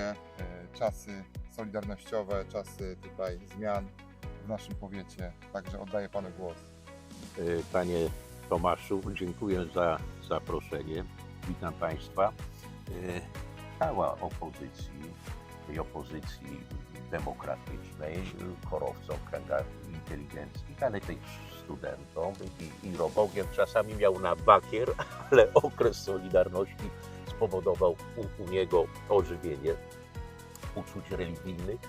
e, czasy solidarnościowe, czasy tutaj zmian w naszym powiecie. Także oddaję Panu głos. E, Panie Tomaszu, dziękuję za zaproszenie. Witam Państwa. E, Chwała opozycji, tej opozycji demokratycznej, korowcom kręgach inteligenckich, ale też studentom i, i. Czasami miał na bakier, ale okres Solidarności spowodował u, u niego ożywienie uczuć religijnych.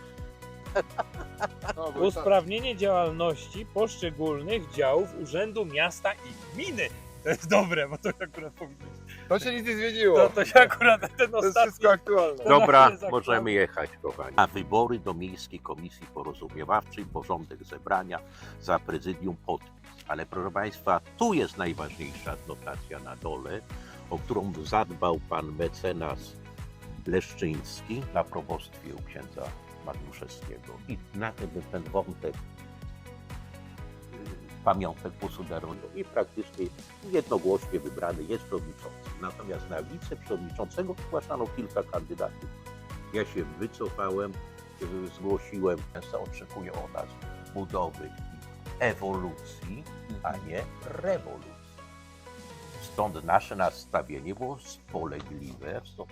Usprawnienie działalności poszczególnych działów Urzędu Miasta i Gminy. To jest dobre, bo to akurat powinno. To się nic nie zmieniło. To, to się akurat ten To jest ostatni... wszystko aktualne. Na Dobra, możemy jechać, kochani. A wybory do Miejskiej Komisji Porozumiewawczej, porządek zebrania za prezydium podpis. Ale proszę Państwa, tu jest najważniejsza notacja na dole, o którą zadbał pan mecenas Leszczyński na probostwie u księdza Magnuszewskiego. I na tym ten wątek y, pamiątek posudarowego i praktycznie jednogłośnie wybrany jest przewodniczący. Natomiast na wiceprzewodniczącego zgłaszano kilka kandydatów. Ja się wycofałem, y, zgłosiłem, że oczekuję od nas budowy ewolucji, a nie rewolucji. Stąd nasze nastawienie było spolegliwe w sto-